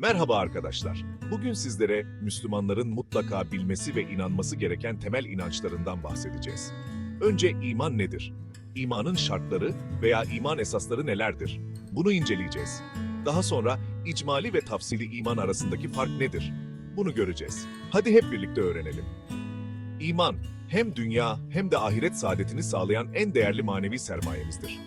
Merhaba arkadaşlar. Bugün sizlere Müslümanların mutlaka bilmesi ve inanması gereken temel inançlarından bahsedeceğiz. Önce iman nedir? İmanın şartları veya iman esasları nelerdir? Bunu inceleyeceğiz. Daha sonra icmali ve tafsili iman arasındaki fark nedir? Bunu göreceğiz. Hadi hep birlikte öğrenelim. İman, hem dünya hem de ahiret saadetini sağlayan en değerli manevi sermayemizdir.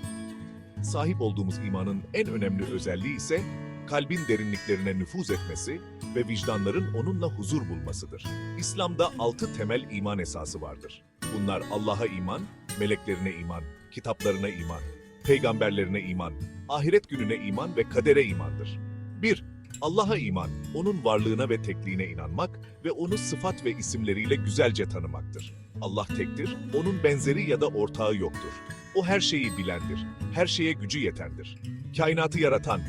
Sahip olduğumuz imanın en önemli özelliği ise kalbin derinliklerine nüfuz etmesi ve vicdanların onunla huzur bulmasıdır. İslam'da altı temel iman esası vardır. Bunlar Allah'a iman, meleklerine iman, kitaplarına iman, peygamberlerine iman, ahiret gününe iman ve kadere imandır. 1. Allah'a iman, onun varlığına ve tekliğine inanmak ve onu sıfat ve isimleriyle güzelce tanımaktır. Allah tektir, onun benzeri ya da ortağı yoktur. O her şeyi bilendir, her şeye gücü yetendir. Kainatı yaratan,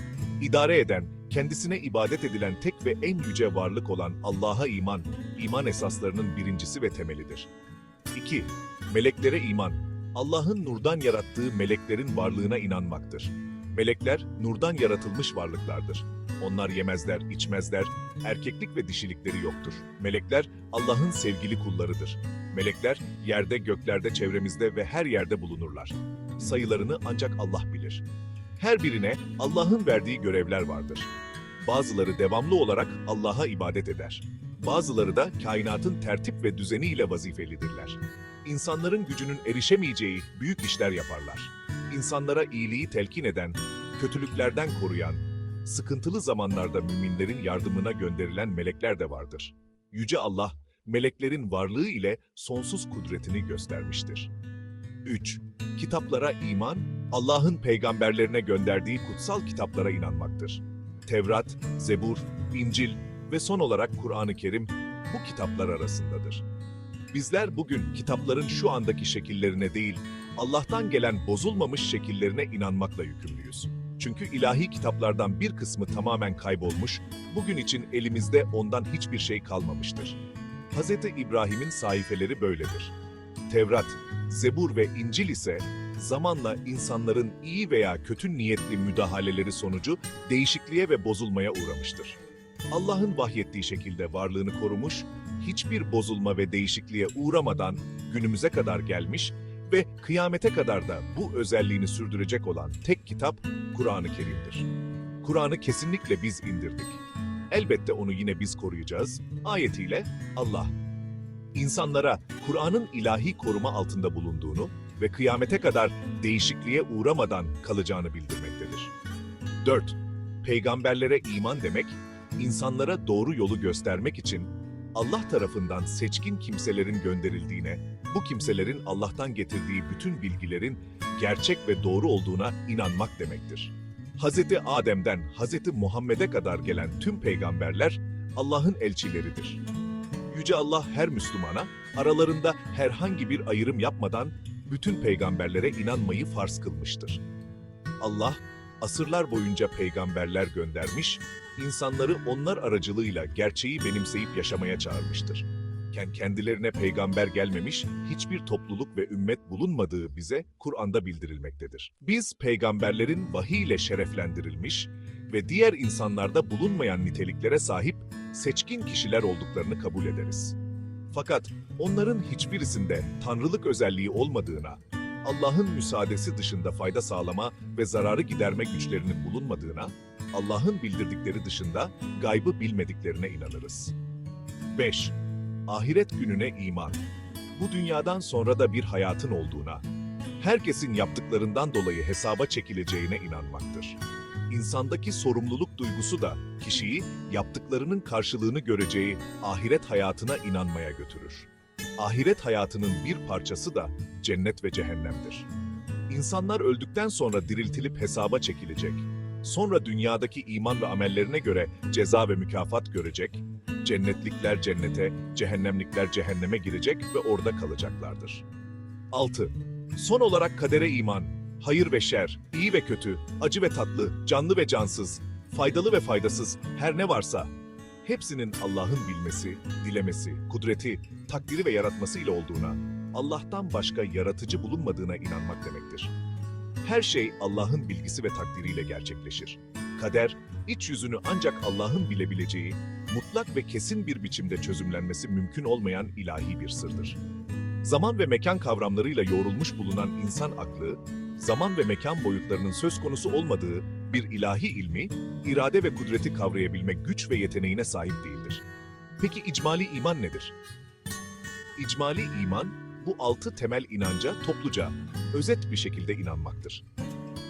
idare eden, kendisine ibadet edilen tek ve en yüce varlık olan Allah'a iman, iman esaslarının birincisi ve temelidir. 2. Meleklere iman, Allah'ın nurdan yarattığı meleklerin varlığına inanmaktır. Melekler, nurdan yaratılmış varlıklardır. Onlar yemezler, içmezler, erkeklik ve dişilikleri yoktur. Melekler, Allah'ın sevgili kullarıdır. Melekler, yerde, göklerde, çevremizde ve her yerde bulunurlar. Sayılarını ancak Allah bilir. Her birine Allah'ın verdiği görevler vardır. Bazıları devamlı olarak Allah'a ibadet eder. Bazıları da kainatın tertip ve düzeniyle vazifelidirler. İnsanların gücünün erişemeyeceği büyük işler yaparlar. İnsanlara iyiliği telkin eden, kötülüklerden koruyan, sıkıntılı zamanlarda müminlerin yardımına gönderilen melekler de vardır. Yüce Allah, meleklerin varlığı ile sonsuz kudretini göstermiştir. 3. Kitaplara iman, Allah'ın peygamberlerine gönderdiği kutsal kitaplara inanmaktır. Tevrat, Zebur, İncil ve son olarak Kur'an-ı Kerim bu kitaplar arasındadır. Bizler bugün kitapların şu andaki şekillerine değil, Allah'tan gelen bozulmamış şekillerine inanmakla yükümlüyüz. Çünkü ilahi kitaplardan bir kısmı tamamen kaybolmuş, bugün için elimizde ondan hiçbir şey kalmamıştır. Hz. İbrahim'in sayfeleri böyledir. Tevrat, Zebur ve İncil ise zamanla insanların iyi veya kötü niyetli müdahaleleri sonucu değişikliğe ve bozulmaya uğramıştır. Allah'ın vahyettiği şekilde varlığını korumuş, hiçbir bozulma ve değişikliğe uğramadan günümüze kadar gelmiş ve kıyamete kadar da bu özelliğini sürdürecek olan tek kitap Kur'an-ı Kerim'dir. Kur'an'ı kesinlikle biz indirdik. Elbette onu yine biz koruyacağız. Ayetiyle Allah insanlara Kur'an'ın ilahi koruma altında bulunduğunu ve kıyamete kadar değişikliğe uğramadan kalacağını bildirmektedir. 4. Peygamberlere iman demek, insanlara doğru yolu göstermek için Allah tarafından seçkin kimselerin gönderildiğine, bu kimselerin Allah'tan getirdiği bütün bilgilerin gerçek ve doğru olduğuna inanmak demektir. Hz. Adem'den Hz. Muhammed'e kadar gelen tüm peygamberler Allah'ın elçileridir. Yüce Allah her Müslümana aralarında herhangi bir ayrım yapmadan bütün peygamberlere inanmayı farz kılmıştır. Allah asırlar boyunca peygamberler göndermiş, insanları onlar aracılığıyla gerçeği benimseyip yaşamaya çağırmıştır. Ken- Kendilerine peygamber gelmemiş, hiçbir topluluk ve ümmet bulunmadığı bize Kur'an'da bildirilmektedir. Biz peygamberlerin vahiy ile şereflendirilmiş ve diğer insanlarda bulunmayan niteliklere sahip seçkin kişiler olduklarını kabul ederiz. Fakat onların hiçbirisinde tanrılık özelliği olmadığına, Allah'ın müsaadesi dışında fayda sağlama ve zararı giderme güçlerinin bulunmadığına, Allah'ın bildirdikleri dışında gaybı bilmediklerine inanırız. 5. Ahiret gününe iman. Bu dünyadan sonra da bir hayatın olduğuna, herkesin yaptıklarından dolayı hesaba çekileceğine inanmaktır. İnsandaki sorumluluk duygusu da kişiyi yaptıklarının karşılığını göreceği ahiret hayatına inanmaya götürür. Ahiret hayatının bir parçası da cennet ve cehennemdir. İnsanlar öldükten sonra diriltilip hesaba çekilecek. Sonra dünyadaki iman ve amellerine göre ceza ve mükafat görecek. Cennetlikler cennete, cehennemlikler cehenneme girecek ve orada kalacaklardır. 6. Son olarak kadere iman, hayır ve şer, iyi ve kötü, acı ve tatlı, canlı ve cansız, faydalı ve faydasız her ne varsa hepsinin Allah'ın bilmesi, dilemesi, kudreti, takdiri ve yaratması ile olduğuna, Allah'tan başka yaratıcı bulunmadığına inanmak demektir. Her şey Allah'ın bilgisi ve takdiriyle gerçekleşir. kader, iç yüzünü ancak Allah'ın bilebileceği, mutlak ve kesin bir biçimde çözümlenmesi mümkün olmayan ilahi bir sırdır. Zaman ve mekan kavramlarıyla yoğrulmuş bulunan insan aklı, zaman ve mekan boyutlarının söz konusu olmadığı bir ilahi ilmi, irade ve kudreti kavrayabilmek güç ve yeteneğine sahip değildir. Peki icmali iman nedir? İcmali iman, bu altı temel inanca topluca, özet bir şekilde inanmaktır.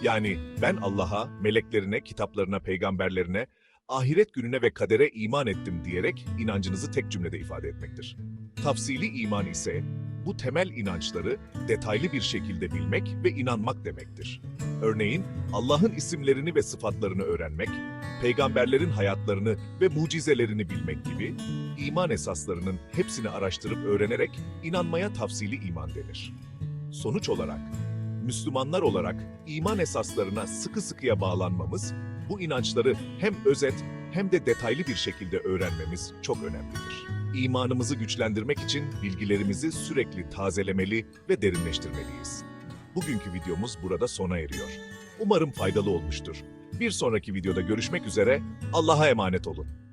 Yani ben Allah'a, meleklerine, kitaplarına, peygamberlerine, ahiret gününe ve kadere iman ettim diyerek inancınızı tek cümlede ifade etmektir. Tafsili iman ise bu temel inançları detaylı bir şekilde bilmek ve inanmak demektir. Örneğin Allah'ın isimlerini ve sıfatlarını öğrenmek, peygamberlerin hayatlarını ve mucizelerini bilmek gibi iman esaslarının hepsini araştırıp öğrenerek inanmaya tafsili iman denir. Sonuç olarak Müslümanlar olarak iman esaslarına sıkı sıkıya bağlanmamız, bu inançları hem özet hem de detaylı bir şekilde öğrenmemiz çok önemlidir. İmanımızı güçlendirmek için bilgilerimizi sürekli tazelemeli ve derinleştirmeliyiz. Bugünkü videomuz burada sona eriyor. Umarım faydalı olmuştur. Bir sonraki videoda görüşmek üzere, Allah'a emanet olun.